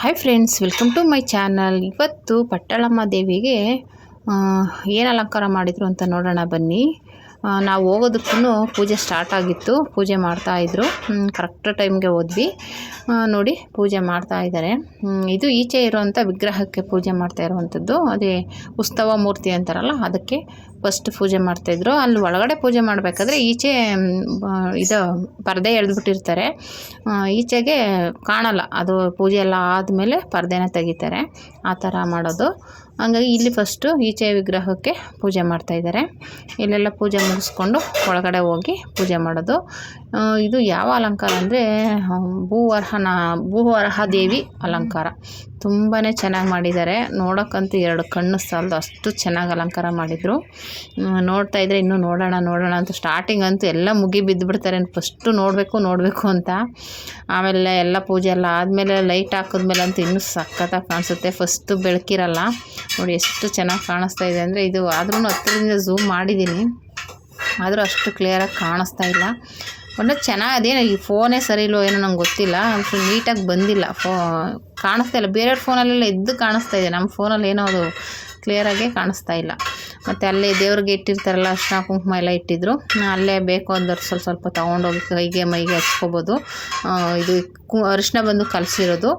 Hi friends welcome to my channel ಇವತ್ತು ಪಟ್ಟಳಮ್ಮ ದೇವಿಗೆ ಏನು ಅಲಂಕಾರ ಮಾಡಿದರು ಅಂತ ನೋಡೋಣ ಬನ್ನಿ. ನಾವು ಹೋಗೋದಕ್ಕೂ ಪೂಜೆ ಸ್ಟಾರ್ಟ್ ಆಗಿತ್ತು. ಪೂಜೆ ಮಾಡ್ತಾಯಿದ್ರು ಕರೆಕ್ಟ್ ಟೈಮ್ಗೆ ಹೋದ್ವಿ. ನೋಡಿ ಪೂಜೆ ಮಾಡ್ತಾ ಇದ್ದಾರೆ ಇದು ಈಚೆ ಇರುವಂಥ ವಿಗ್ರಹಕ್ಕೆ ಪೂಜೆ ಮಾಡ್ತಾ ಇರುವಂಥದ್ದು ಅದೇ ಉತ್ಸವ ಮೂರ್ತಿ ಅಂತಾರಲ್ಲ, ಅದಕ್ಕೆ ಫಸ್ಟ್ ಪೂಜೆ ಮಾಡ್ತಾಯಿದ್ರು ಅಲ್ಲಿ ಒಳಗಡೆ ಪೂಜೆ ಮಾಡಬೇಕಾದ್ರೆ ಈಚೆ ಇದು ಪರದೆ ಎಳೆದ್ಬಿಟ್ಟಿರ್ತಾರೆ. ಈಚೆಗೆ ಕಾಣಲ್ಲ. ಅದು ಪೂಜೆ ಎಲ್ಲ ಆದಮೇಲೆ ಪರದೆನ ತೆಗಿತಾರೆ. ಆ ಥರ ಮಾಡೋದು. ಹಂಗಾಗಿ ಇಲ್ಲಿ ಫಸ್ಟು ಈಚೆ ವಿಗ್ರಹಕ್ಕೆ ಪೂಜೆ ಮಾಡ್ತಾ ಇದ್ದಾರೆ. ಇಲ್ಲೆಲ್ಲ ಪೂಜೆ ಮುಗಿಸ್ಕೊಂಡು ಒಳಗಡೆ ಹೋಗಿ ಪೂಜೆ ಮಾಡೋದು. ಇದು ಯಾವ ಅಲಂಕಾರ ಅಂದರೆ ಭೂವರ್ಹನ, ಭೂವರ್ಹ ದೇವಿ ಅಲಂಕಾರ. ತುಂಬಾ ಚೆನ್ನಾಗಿ ಮಾಡಿದ್ದಾರೆ. ನೋಡೋಕ್ಕಂತೂ ಎರಡು ಕಣ್ಣು ಸಾಲದು ಅಷ್ಟು ಚೆನ್ನಾಗಿ ಅಲಂಕಾರ ಮಾಡಿದರು. ನೋಡ್ತಾ ಇದ್ದರೆ ಇನ್ನೂ ನೋಡೋಣ ನೋಡೋಣ ಅಂತ ಸ್ಟಾರ್ಟಿಂಗ್ ಅಂತೂ ಎಲ್ಲ ಮುಗಿ ಬಿದ್ದುಬಿಡ್ತಾರೆ ಫಸ್ಟು ನೋಡಬೇಕು ನೋಡಬೇಕು ಅಂತ. ಆಮೇಲೆ ಎಲ್ಲ ಪೂಜೆ ಎಲ್ಲ ಆದಮೇಲೆ ಲೈಟ್ ಹಾಕಿದ್ಮೇಲೆ ಅಂತೂ ಇನ್ನೂ ಸಖತ್ತಾಗಿ ಕಾಣಿಸುತ್ತೆ. ಫಸ್ಟು ಬೆಳಕಿರಲ್ಲ. ನೋಡಿ ಎಷ್ಟು ಚೆನ್ನಾಗಿ ಕಾಣಿಸ್ತಾ ಇದೆ ಅಂದರೆ ಇದು ಆದ್ರೂ ಹತ್ತಿರದಿಂದ ಝೂಮ್ ಮಾಡಿದ್ದೀನಿ. ಆದರೂ ಅಷ್ಟು ಕ್ಲಿಯರಾಗಿ ಕಾಣಿಸ್ತಾ ಇಲ್ಲ. ಒಳ್ಳೆ ಚೆನ್ನಾಗಿ ಅದೇನು ಈ ಫೋನೇ ಸರಿ ಇಲ್ಲೋ ಏನೋ ನಂಗೆ ಗೊತ್ತಿಲ್ಲ. ಫುಲ್ ನೀಟಾಗಿ ಬಂದಿಲ್ಲ. ಫೋ ಕಾಣಿಸ್ತಾ ಇಲ್ಲ. ಬೇರೆಯವ್ರ ಫೋನಲ್ಲೆಲ್ಲ ಎದ್ದು ಕಾಣಿಸ್ತಾ ಇದೆ. ನಮ್ಮ ಫೋನಲ್ಲಿ ಏನೋ ಅದು ಕ್ಲಿಯರಾಗೇ ಕಾಣಿಸ್ತಾ ಇಲ್ಲ. ಮತ್ತು ಅಲ್ಲೇ ದೇವ್ರಿಗೆ ಇಟ್ಟಿರ್ತಾರಲ್ಲ ಅರ್ಶಿನ ಕುಂಕುಮ ಎಲ್ಲ ಇಟ್ಟಿದ್ರು. ಅಲ್ಲೇ ಬೇಕು ಅಂದ್ರೆ ಸ್ವಲ್ಪ ಸ್ವಲ್ಪ ತೊಗೊಂಡೋಗಿ ಕೈಗೆ ಮೈಗೆ ಹಚ್ಕೋಬೋದು. ಇದು ಕು ಅರಿಶಿನ ಬಂದು ಕಲಸಿರೋದು.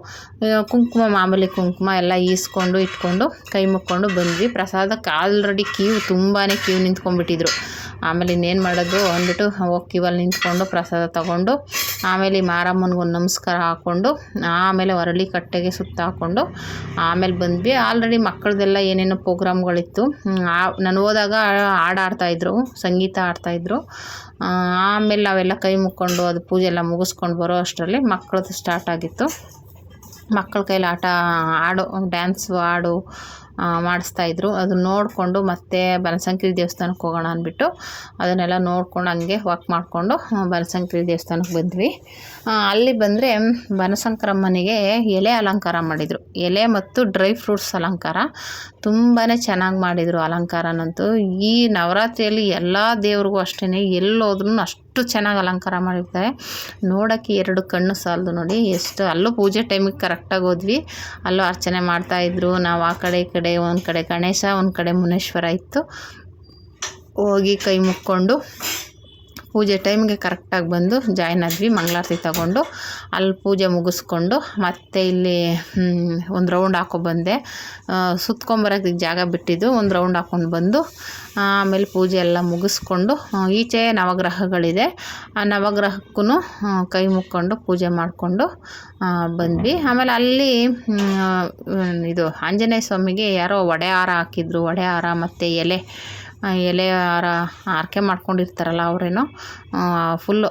ಕುಂಕುಮ, ಮಾಮೂಲಿ ಕುಂಕುಮ ಎಲ್ಲ ಈಸ್ಕೊಂಡು, ಇಟ್ಕೊಂಡು, ಕೈ ಮುಕ್ಕೊಂಡು ಬಂದ್ವಿ. ಪ್ರಸಾದಕ್ಕೆ ಆಲ್ರೆಡಿ ಕ್ಯೂ ತುಂಬಾ ಕ್ಯೂ ನಿಂತ್ಕೊಂಡ್ಬಿಟ್ಟಿದ್ರು. ಆಮೇಲೆ ಇನ್ನೇನು ಮಾಡೋದು ಅಂದ್ಬಿಟ್ಟು ಹೋಗ್ತೀವಲ್ಲಿ ನಿಂತ್ಕೊಂಡು ಪ್ರಸಾದ ತಗೊಂಡು, ಆಮೇಲೆ ಮಾರಮ್ಮನಿಗೆ ಒಂದು ನಮಸ್ಕಾರ ಹಾಕ್ಕೊಂಡು ಆಮೇಲೆ ಹೊರಳಿ ಕಟ್ಟೆಗೆ ಸುತ್ತ ಹಾಕ್ಕೊಂಡು ಆಮೇಲೆ ಬಂದ್ವಿ. ಆಲ್ರೆಡಿ ಮಕ್ಕಳದೆಲ್ಲ ಏನೇನೋ ಪ್ರೋಗ್ರಾಮ್ಗಳಿತ್ತು. ನಾನು ಹೋದಾಗ ಹಾಡು ಆಡ್ತಾಯಿದ್ರು ಸಂಗೀತ ಆಡ್ತಾಯಿದ್ರು ಆಮೇಲೆ ನಾವೆಲ್ಲ ಕೈ ಮುಕ್ಕೊಂಡು ಅದು ಪೂಜೆ ಎಲ್ಲ ಮುಗಿಸ್ಕೊಂಡು ಬರೋ ಅಷ್ಟರಲ್ಲಿ ಮಕ್ಕಳದ್ದು ಸ್ಟಾರ್ಟ್ ಆಗಿತ್ತು. ಮಕ್ಕಳ ಕೈಲಿ ಆಟ, ಆಡು ಡ್ಯಾನ್ಸು ಹಾಡು ಮಾಡಿಸ್ತಾಯಿದ್ರು ಅದನ್ನ ನೋಡಿಕೊಂಡು ಮತ್ತೆ ಬನಶಂಕರಿ ದೇವಸ್ಥಾನಕ್ಕೆ ಹೋಗೋಣ ಅಂದ್ಬಿಟ್ಟು ಅದನ್ನೆಲ್ಲ ನೋಡ್ಕೊಂಡು ಹಂಗೆ ವಾಕ್ ಮಾಡಿಕೊಂಡು ಬನಶಂಕರಿ ದೇವಸ್ಥಾನಕ್ಕೆ ಬಂದ್ವಿ. ಅಲ್ಲಿ ಬಂದರೆ ಬನಶಂಕರಮ್ಮನಿಗೆ ಎಲೆ ಅಲಂಕಾರ ಮಾಡಿದರು. ಎಲೆ ಮತ್ತು ಡ್ರೈ ಫ್ರೂಟ್ಸ್ ಅಲಂಕಾರ. ತುಂಬಾ ಚೆನ್ನಾಗಿ ಮಾಡಿದರು ಅಲಂಕಾರನಂತೂ. ಈ ನವರಾತ್ರಿಯಲ್ಲಿ ಎಲ್ಲ ದೇವ್ರಿಗೂ ಅಷ್ಟೇ ಎಲ್ಲೋದ್ರೂ ಅಷ್ಟು ಚೆನ್ನಾಗಿ ಅಲಂಕಾರ ಮಾಡಿರ್ತಾರೆ. ನೋಡೋಕ್ಕೆ ಎರಡು ಕಣ್ಣು ಸಾಲದು ನೋಡಿ, ಎಷ್ಟು ಅಲ್ಲೂ ಪೂಜೆ ಟೈಮಿಗೆ ಕರೆಕ್ಟಾಗಿ ಹೋದ್ವಿ. ಅಲ್ಲೂ ಅರ್ಚನೆ ಮಾಡ್ತಾಯಿದ್ರು ನಾವು ಆ ಕಡೆ ಈ ಕಡೆ, ಒಂದು ಕಡೆ ಗಣೇಶ, ಒಂದು ಕಡೆ ಮುನೇಶ್ವರ ಇತ್ತು. ಹೋಗಿ ಕೈ ಮುಕ್ಕೊಂಡು ಪೂಜೆ ಟೈಮ್ಗೆ ಕರೆಕ್ಟಾಗಿ ಬಂದು ಜಾಯ್ನ್ ಆದ್ವಿ, ಮಂಗಳಾರತಿ ತಗೊಂಡು. ಅಲ್ಲಿ ಪೂಜೆ ಮುಗಿಸ್ಕೊಂಡು ಮತ್ತೆ ಇಲ್ಲಿ ಒಂದು ರೌಂಡ್ ಹಾಕೊಬಂದೆ ಸುತ್ಕೊಂಬರೋಕ್ಕೆ ಜಾಗ ಬಿಟ್ಟಿದ್ದು, ಒಂದು ರೌಂಡ್ ಹಾಕ್ಕೊಂಡು ಬಂದು, ಆಮೇಲೆ ಪೂಜೆ ಎಲ್ಲ ಮುಗಿಸ್ಕೊಂಡು ಈಚೆ ನವಗ್ರಹಗಳಿದೆ. ಆ ನವಗ್ರಹಕ್ಕೂ ಕೈ ಮುಕ್ಕೊಂಡು ಪೂಜೆ ಮಾಡಿಕೊಂಡು ಬಂದ್ವಿ. ಆಮೇಲೆ ಅಲ್ಲಿ ಇದು ಆಂಜನೇಯ ಸ್ವಾಮಿಗೆ ಯಾರೋ ಒಡೆ ಹಾರ ಹಾಕಿದ್ರು. ಒಡೆ ಹಾರ ಮತ್ತು ಎಲೆ. ಎಲೆ ಹಾರ ಆರಕೆ ಮಾಡ್ಕೊಂಡಿರ್ತಾರಲ್ಲ ಅವರೇನೋ ಫುಲ್ಲು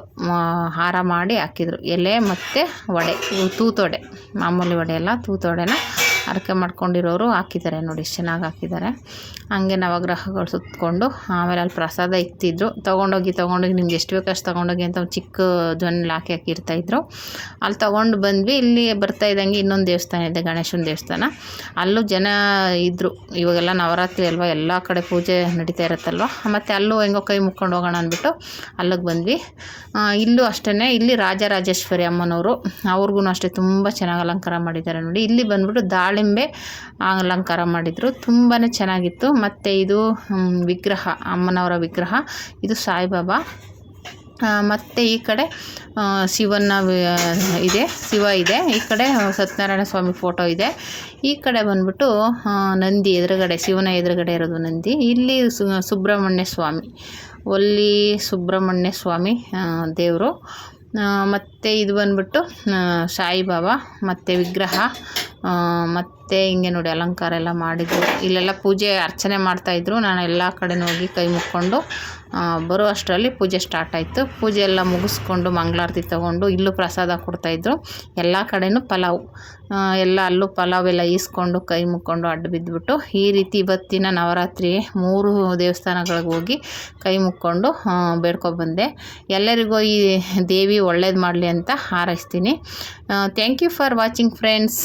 ಹಾರ ಮಾಡಿ ಹಾಕಿದ್ರು. ಎಲೆ ಮತ್ತು ವಡೆ ತೂತು ತೂತೊಡೆ, ಮಾಮೂಲಿ ವಡೆ ಎಲ್ಲ ತೂತೊಡೆನ ಹರಕೆ ಮಾಡ್ಕೊಂಡಿರೋರು ಹಾಕಿದ್ದಾರೆ ನೋಡಿ ಎಷ್ಟು ಚೆನ್ನಾಗಿ ಹಾಕಿದ್ದಾರೆ. ಹಂಗೆ ನವಗ್ರಹಗಳು ಸುತ್ತಕೊಂಡು ಆಮೇಲೆ ಅಲ್ಲಿ ಪ್ರಸಾದ ಇಕ್ತಿದ್ರು. ತೊಗೊಂಡೋಗಿ ತೊಗೊಂಡೋಗಿ, ನಿಮ್ಗೆ ಎಷ್ಟು ಬೇಕಷ್ಟು ತೊಗೊಂಡೋಗಿ ಅಂತ ಒಂದು ಚಿಕ್ಕ ಜೊನ್ನಲ್ಲಿ ಹಾಕಿ ಹಾಕಿರ್ತಾಯಿದ್ರು ಅಲ್ಲಿ ತೊಗೊಂಡು ಬಂದ್ವಿ. ಇಲ್ಲಿ ಬರ್ತಾ ಇದ್ದಂಗೆ ಇನ್ನೊಂದು ದೇವಸ್ಥಾನ ಇದೆ, ಗಣೇಶನ ದೇವಸ್ಥಾನ. ಅಲ್ಲೂ ಜನ ಇದ್ದರು ಇವಾಗೆಲ್ಲ ನವರಾತ್ರಿ ಅಲ್ವಾ, ಎಲ್ಲ ಕಡೆ ಪೂಜೆ ನಡೀತಾ ಇರುತ್ತಲ್ವ? ಮತ್ತು ಅಲ್ಲೂ ಹೆಂಗೋ ಕೈ ಮುಕ್ಕೊಂಡು ಹೋಗೋಣ ಅಂದ್ಬಿಟ್ಟು ಅಲ್ಲಿಗೆ ಬಂದ್ವಿ. ಇಲ್ಲೂ ಅಷ್ಟೇ ಇಲ್ಲಿ ರಾಜರಾಜೇಶ್ವರಿ ಅಮ್ಮನವರು ಅವ್ರಿಗೂ ಅಷ್ಟೇ ತುಂಬ ಚೆನ್ನಾಗಿ ಅಲಂಕಾರ ಮಾಡಿದ್ದಾರೆ ನೋಡಿ. ಇಲ್ಲಿ ಬಂದ್ಬಿಟ್ಟು ದಾಳಿಂಬೆ ಅಲಂಕಾರ ಮಾಡಿದರು. ತುಂಬಾ ಚೆನ್ನಾಗಿತ್ತು. ಮತ್ತು ಇದು ವಿಗ್ರಹ, ಅಮ್ಮನವರ ವಿಗ್ರಹ. ಇದು ಸಾಯಿಬಾಬಾ. ಮತ್ತು ಈ ಕಡೆ ಶಿವನ ಇದೆ, ಶಿವ ಇದೆ. ಈ ಕಡೆ ಸತ್ಯನಾರಾಯಣ ಸ್ವಾಮಿ ಫೋಟೋ ಇದೆ. ಈ ಕಡೆ ಬಂದ್ಬಿಟ್ಟು ನಂದಿ ಎದುರುಗಡೆ, ಶಿವನ ಎದುರುಗಡೆ ಇರೋದು ನಂದಿ. ಇಲ್ಲಿ ಸುಬ್ರಹ್ಮಣ್ಯ ಸ್ವಾಮಿ. ಒಲ್ಲಿ ಸುಬ್ರಹ್ಮಣ್ಯ ಸ್ವಾಮಿ ದೇವರು. ಮತ್ತು ಇದು ಬಂದ್ಬಿಟ್ಟು ಸಾಯಿಬಾಬಾ ಮತ್ತು ವಿಗ್ರಹ ಮತ್ತು ಹಿಂಗೆ ನೋಡಿ ಅಲಂಕಾರ ಎಲ್ಲ ಮಾಡಿದ್ರು. ಇಲ್ಲೆಲ್ಲ ಪೂಜೆ, ಅರ್ಚನೆ ಮಾಡ್ತಾಯಿದ್ರು ನಾನು ಎಲ್ಲ ಕಡೆ ಹೋಗಿ ಕೈ ಮುಕ್ಕೊಂಡು ಬರೋ ಅಷ್ಟರಲ್ಲಿ ಪೂಜೆ ಸ್ಟಾರ್ಟ್ ಆಯಿತು. ಪೂಜೆ ಎಲ್ಲ ಮುಗಿಸ್ಕೊಂಡು ಮಂಗಳಾರತಿ ತೊಗೊಂಡು ಇಲ್ಲೂ ಪ್ರಸಾದ ಕೊಡ್ತಾಯಿದ್ರು ಎಲ್ಲ ಕಡೆನೂ ಪಲಾವ್ ಎಲ್ಲ ಅಲ್ಲೂ ಪಲಾವ್ ಎಲ್ಲ ಈಸ್ಕೊಂಡು ಕೈ ಮುಕ್ಕೊಂಡು ಅಡ್ಡ ಬಿದ್ದುಬಿಟ್ಟು ಈ ರೀತಿ ಇವತ್ತಿನ ನವರಾತ್ರಿ ಮೂರು ದೇವಸ್ಥಾನಗಳಿಗೆ ಹೋಗಿ ಕೈ ಮುಕ್ಕೊಂಡು ಬೇಡ್ಕೊಬಂದೆ ಎಲ್ಲರಿಗೂ ಈ ದೇವಿ ಒಳ್ಳೇದು ಮಾಡಲಿ ಅಂತ ಹಾರೈಸ್ತೀನಿ. Thank you for watching friends